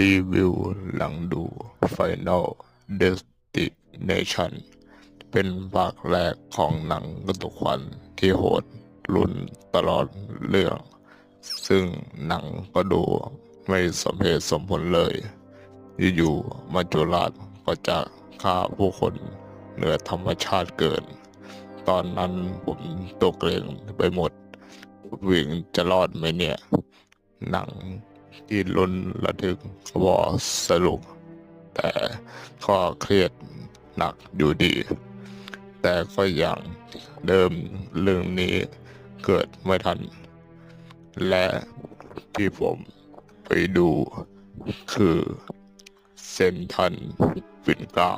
รีวิวหลังดู Final Destination เป็นภาคแรกของหนังกระตุกควันที่โหดรุนตลอดเรื่อง ซึ่งหนังก็ดูไม่สมเหตุสมผลเลยอยู่ๆมาจุราชก็จะฆ่าผู้คนเหนือธรรมชาติเกิน ตอนนั้นผมตกเกรงไปหมด วิ่งจะรอดไหมเนี่ย หนัง ที่ลุ้นระทึกวอสรุป แต่ก็เครียดหนักอยู่ดี แต่ก็อย่างเดิมเรื่องนี้เกิดไม่ทัน และที่ผมไปดูคือเซนทันปิ่นเกล้า